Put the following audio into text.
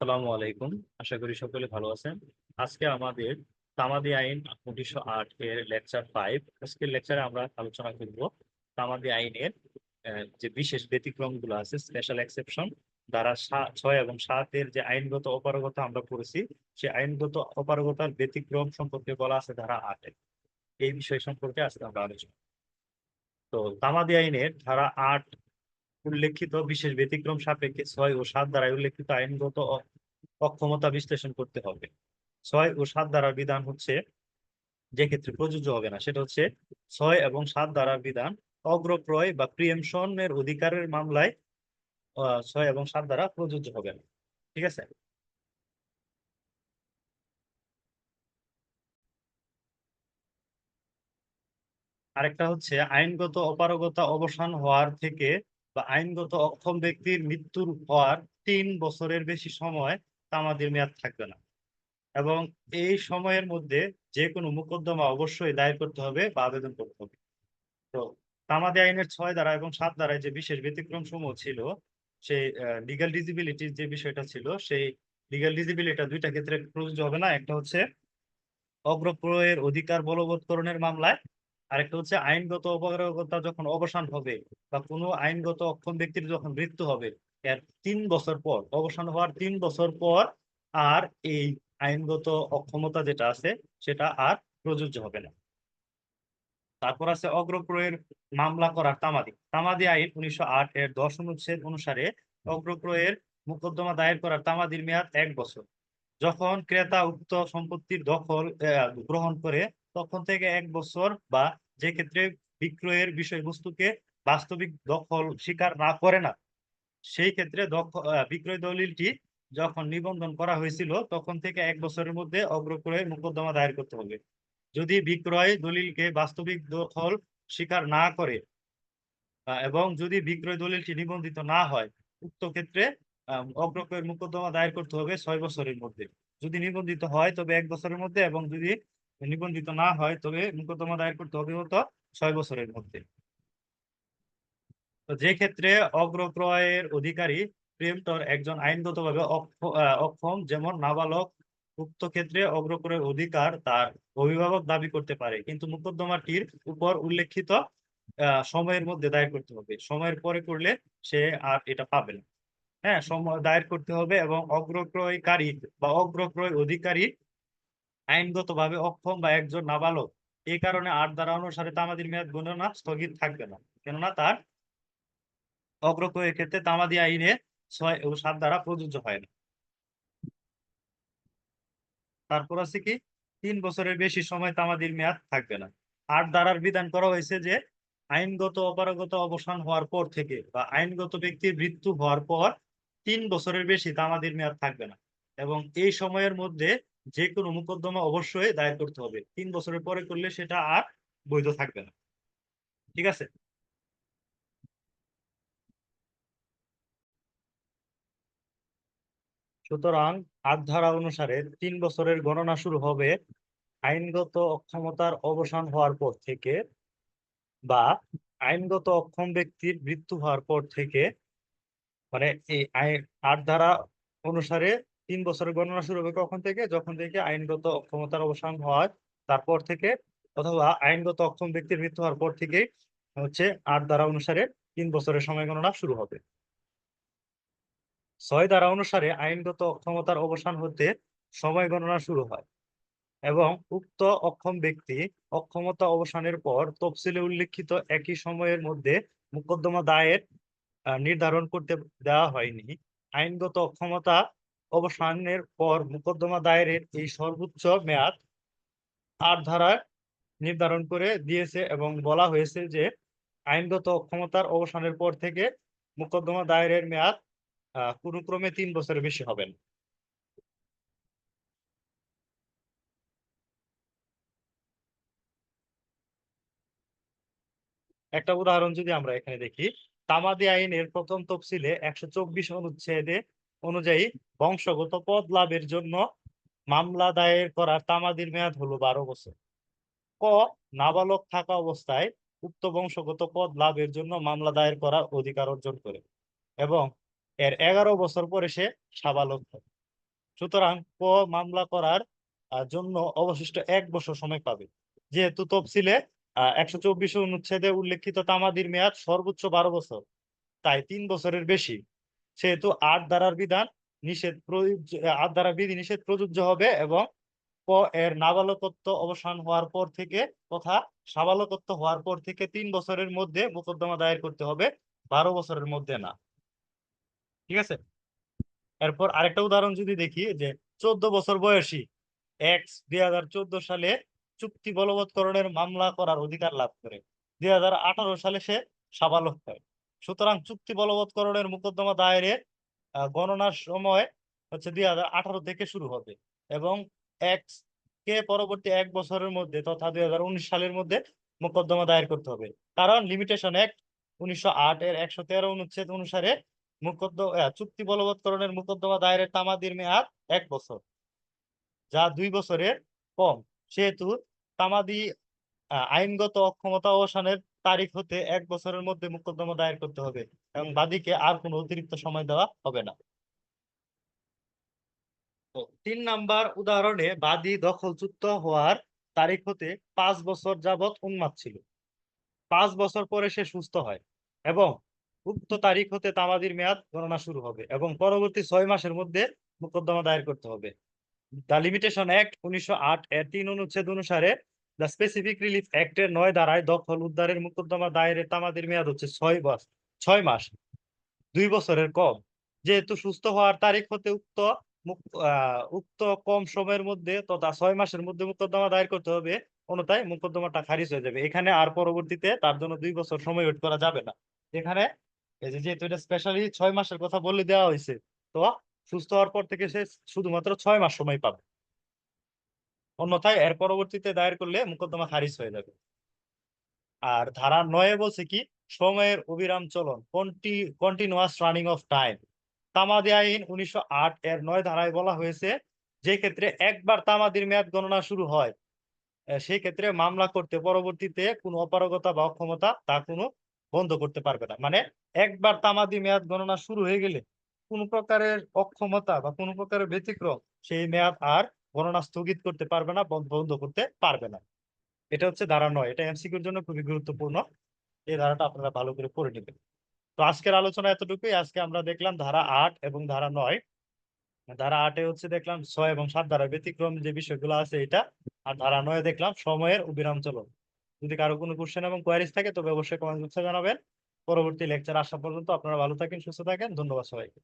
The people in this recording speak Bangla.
আসসালামু আলাইকুম। আশা করি সকলে ভালো আছেন। আজকে আমাদের তামাদি আইন উনিশশো আট এর লেকচার ফাইভ আজকের লেকচারে আমরা আলোচনা করব তামাদি আইনের যে বিশেষ ব্যতিক্রমগুলো আছে স্পেশাল এক্সেপশন দ্বারা ছয় এবং সাতের যে আইনগত অপারগতা আমরা পড়েছি সেই আইনগত অপারগতার ব্যতিক্রম সম্পর্কে বলা আছে ধারা আটে এই বিষয় সম্পর্কে আজকে আমরা আলোচনা তো তামাদি আইনের ধারা আট উল্লেখিত বিশেষ ব্যতিক্রম সাপেক্ষে ছয় ও সাত দ্বারা উল্লেখিত আইনগত অক্ষমতা বিশ্লেষণ করতে হবে। ছয় ও সাত দ্বারার বিধান হচ্ছে যে ক্ষেত্রে প্রযোজ্য হবে না, সেটা হচ্ছে ছয় এবং সাত দ্বারার বিধান অগ্রক্রয় বা প্রিয়েমশনের অধিকারের মামলায় ছয় এবং সাত দ্বারা প্রযোজ্য হবে না। ঠিক আছে? আরেকটা হচ্ছে আইনগত অপারগতা অবসান হওয়ার থেকে বা আইনগত অক্ষম ব্যক্তির মৃত্যুর হওয়ার তিন বছরের বেশি সময় তামাদির মেয়াদ থাকবে না। এবং এই সময়ের মধ্যে যে কোনো মোকদ্দমা অবশ্যই দায়ের করতে হবে বা আবেদন করতে হবে। তো তামাদি আইনের ছয় দ্বারা এবং সাত দ্বারায় যে বিশেষ ব্যতিক্রম সমূহ ছিল, সেই লিগাল ডিজিবিলিটির যে বিষয়টা ছিল, সেই লিগাল ডিজিবিলিটা দুইটা ক্ষেত্রে প্রযোজ্য হবে না। একটা হচ্ছে অগ্রপ্রয়ের অধিকার বলবৎকরণের মামলায়, আরেকটা হচ্ছে আইনগত অপারগতা যখন অবসান হবে বা কোনো আইনগত অক্ষম ব্যক্তির যখন মৃত্যু হবে এর তিন বছর পর, অবসান হওয়ার তিন বছর পর আর এই আইনগত অক্ষমতা যেটা আছে, সেটা আর প্রযোজ্য হবে না। তারপর আছে অগ্রপ্রয়ের মামলা করার তামাদি। তামাদি আইন উনিশশো আট এর দশ অনুচ্ছেদ অনুসারে অগ্রপ্রয়ের মোকদ্দমা দায়ের করার তামাদির মেয়াদ এক বছর। যখন ক্রেতা উক্ত সম্পত্তির দখল গ্রহণ করে, তখন থেকে এক বছর বা যে ক্ষেত্রে বিক্রয়ের বিষয়বস্তুকে বাস্তবিক দখল স্বীকার না করে না সেই ক্ষেত্রে আহ, বিক্রয় দলিলটি যখন নিবন্ধন করা হয়েছিল তখন থেকে এক বছরের মধ্যে অগ্রক্রয়ের মোকদ্দমা দায়ের করতে হবে। যদি বিক্রয় দলিলকে বাস্তবিক দখল স্বীকার না করে এবং যদি বিক্রয় দলিলটি নিবন্ধিত না হয় উক্ত ক্ষেত্রে অগ্রক্রয়ের মোকদ্দমা দায়ের করতে হবে ছয় বছরের মধ্যে। যদি নিবন্ধিত হয় তবে এক বছরের মধ্যে এবং যদি নিবন্ধিত না হয় তবে মোকদ্দমা দায়ের করতে হবে হতো ছয় বছরের মধ্যে। তো যে ক্ষেত্রে অগ্রক্রয়ের অধিকারী প্রেমটর একজন আইনগতভাবে অক্ষম, যেমন নাবালক, উক্ত ক্ষেত্রে অগ্রক্রয়ের অধিকার তার অভিভাবক দাবি করতে পারে। কিন্তু মোকদ্দমাটির উপর উল্লেখিত সময়ের মধ্যে দায়ের করতে হবে। সময়ের পরে করলে সে আর এটা পাবে না। হ্যাঁ সময় দায়ের করতে হবে এবং অগ্রক্রয়কারী বা অগ্রক্রয় অধিকারী আইনগতভাবে অক্ষম বা একজন নাবালক। এই কারণে আট ধারা অনুসারে তামাদির মেয়াদ গণনা স্থগিত থাকবে না। কেননা তার অগ্রক্রয়ের ক্ষেত্রে তামাদি আইনে ছয় ও সাত দ্বারা প্রযোজ্য হয় না। তারপর আছে কি? তিন বছরের বেশি সময় তামাদির মেয়াদ থাকবে না। আট ধারার বিধান করা হয়েছে যে, আইনগত অপারগতা অবসান হওয়ার পর থেকে বা আইনগত ব্যক্তির মৃত্যু হওয়ার পর তিন বছরের বেশি তামাদির মেয়াদ থাকবে না এবং এই সময়ের মধ্যে যে কোনো মোকদ্দমা অবশ্যই দায়ের করতে হবে। তিন বছরের পরে করলে সেটা আর বৈধ থাকবে না। ঠিক আছে? সুতরাং আট ধারা অনুসারে তিন বছরের গণনা শুরু হবে আইনগত অক্ষমতার অবসান হওয়ার পর থেকে বা আইনগত অক্ষম ব্যক্তির মৃত্যু হওয়ার পর থেকে। মানে এই আট ধারা অনুসারে তিন বছরের গণনা শুরু হবে কখন থেকে? যখন থেকে আইনগত অক্ষমতার অবসান হয় তারপর থেকে অথবা আইনগত অক্ষম ব্যক্তির মৃত্যু হওয়ার পর থেকে হচ্ছে আট ধারা অনুসারে তিন বছরের সময় গণনা শুরু হবে। ছয় ধারা অনুসারে আইনগত অক্ষমতার অবসান হতে সময় গণনা শুরু হয় এবং উক্ত অক্ষম ব্যক্তি অক্ষমতা অবসানের পর তফসিলে উল্লেখিত একই সময়ের মধ্যে মোকদ্দমা দায়ের নির্ধারণ করতে দেওয়া হয়নি। আইনগত অক্ষমতা অবসানের পর মোকদ্দমা দায়েরের এই সর্বোচ্চ মেয়াদ আট ধারায় নির্ধারণ করে দিয়েছে এবং বলা হয়েছে যে আইনগত অক্ষমতার অবসানের পর থেকে মোকদ্দমা দায়েরের মেয়াদ কোনো ক্রমে তিন বছরের বেশি হবে না। একটা উদাহরণ যদি আমরা এখানে দেখি, তামাদি আইনের প্রথম তফসিলে একশো চব্বিশ অনুচ্ছেদে অনুযায়ী বংশগত পদ লাভের জন্য মামলা দায়ের করার তামাদির মেয়াদ হলো বারো বছর। ক, নাবালক থাকা অবস্থায় উক্ত বংশগত পদ লাভের জন্য মামলা দায়ের করার অধিকার অর্জন করে এবং এর এগারো বছর পরে সে সাবালক সুতরাং ক মামলা করার জন্য অবশিষ্ট এক বছর সময় পাবে। যেহেতু তফসিলে একশো চব্বিশ অনুচ্ছেদে উল্লেখিত তামাদির মেয়াদ সর্বোচ্চ বারো বছর, তাই তিন বছরের বেশি। সেহেতু আট ধারার বিধান নিষেধ প্রযোজ্য আট ধারা বিধি নিষেধ প্রযোজ্য হবে এবং ক এর নাবালকত্ব অবসান হওয়ার পর থেকে তথা সাবালকত্ব হওয়ার পর থেকে তিন বছরের মধ্যে মোকদ্দমা দায়ের করতে হবে, বারো বছরের মধ্যে না। ঠিক আছে? এরপর আরেকটা উদাহরণ যদি দেখি যে চোদ্দ বছর বয়সী এক্স দুই হাজার চোদ্দ সালে চুক্তি বলবৎকরণের মামলা করার অধিকার লাভ করে। দুই হাজার আঠারো সালে সে সাবালক হয়। সুতরাং চুক্তি বলবৎকরণের মোকদ্দমা দায়েরের আহ, গণনার সময় হচ্ছে দুই হাজার আঠারো থেকে শুরু হবে এবং এক্স কে পরবর্তী এক বছরের মধ্যে তথা দুই হাজার উনিশ সালের মধ্যে মোকদ্দমা দায়ের করতে হবে। কারণ লিমিটেশন অ্যাক্ট উনিশশো আট এর একশো তেরো অনুচ্ছেদ অনুসারে চুক্তি বলবৎকরণের মোকদ্দমা দায়েরের তামাদির মেয়াদ এক বছর, যা দুই বছরের কম। সেহেতু তামাদি আইনগত অক্ষমতা অবসানের তারিখ হতে এক বছরের মধ্যে মোকদ্দমা দায়ের করতে হবে এবং বাদীকে আর কোনো অতিরিক্ত সময় দেওয়া হবে না। তিন নাম্বার উদাহরণে বাদী দখলচ্যুত হওয়ার তারিখ হতে পাঁচ বছর যাবৎ উন্মাদ ছিল। পাঁচ বছর পরে সে সুস্থ হয় এবং উক্ত তারিখ হতে তামাদির মেয়াদ গণনা শুরু হবে এবং পরবর্তী ছয় মাসের মধ্যে মোকদ্দমা দায়ের করতে হবে। দ্য লিমিটেশন অ্যাক্ট উনিশশো আট এর তিন অনুচ্ছেদ অনুসারে দ্য স্পেসিফিক রিলিফ অ্যাক্টের নয় ধারায় দখল উদ্ধারের মোকদ্দমা দায়েরের তামাদির মেয়াদ হচ্ছে ছয় বছর ছয় মাস, দুই বছরের কম। যেহেতু সুস্থ হওয়ার তারিখ হতে উক্ত উক্ত কম সময়ের মধ্যে তথা ছয় মাসের মধ্যে মোকদ্দমা দায়ের করতে হবে, অন্যথায় মোকদ্দমাটা খারিজ হয়ে যাবে। এখানে আর পরবর্তীতে তার জন্য দুই বছর সময় ওয়েট করা যাবে না। এখানে এই যে এটা স্পেশালি ছয় মাসের কথা দেওয়া হয়েছে, তো সুস্থ হওয়ার পর থেকে সে শুধুমাত্র ছয় মাস সময় পাবে। অন্যথায় এর পরবর্তীতে দায়ের করলে মোকদ্দমা খারিজ হয়ে যাবে। আর ধারা নয়ে বলছে কি, সময়ের অবিরাম চলন conti continuous running of time তামাদি আইন উনিশশো আট এর নয় ধারায় বলা হয়েছে, যে ক্ষেত্রে একবার তামাদির মেয়াদ গণনা শুরু হয় সেই ক্ষেত্রে মামলা করতে পরবর্তীতে কোনো অপারগতা বা অক্ষমতা তা কোনো বন্ধ করতে পারবে না। মানে একবার তামাদি মেয়াদ গণনা শুরু হয়ে গেলে কোনো প্রকারের অক্ষমতা বা কোনো প্রকারের ব্যতিক্রম সেই মেয়াদ আর গণনা স্থগিত করতে পারবে না, বন্ধ করতে পারবে না। এটা হচ্ছে ধারা নয়। এটা এমসিকিউর জন্য খুবই গুরুত্বপূর্ণ। এই ধারাটা আপনারা ভালো করে পড়ে নেবেন। তো আজকের আলোচনা এতটুকুই। আজকে আমরা দেখলাম ধারা আট এবং ধারা নয়। ধারা আটে হচ্ছে দেখলাম ছয় এবং সাত ধারা ব্যতিক্রম যে বিষয়গুলো আছে এটা, আর ধারা নয় দেখলাম সময়ের অবিরাম চলন। যদি কারও কোনো কোশ্চেন এবং কোয়ারিজ থাকে তবে অবশ্যই কমেন্ট বক্সে জানাবেন। পরবর্তী লেকচার আসা পর্যন্ত আপনারা ভালো থাকেন, সুস্থ থাকেন। ধন্যবাদ সবাইকে।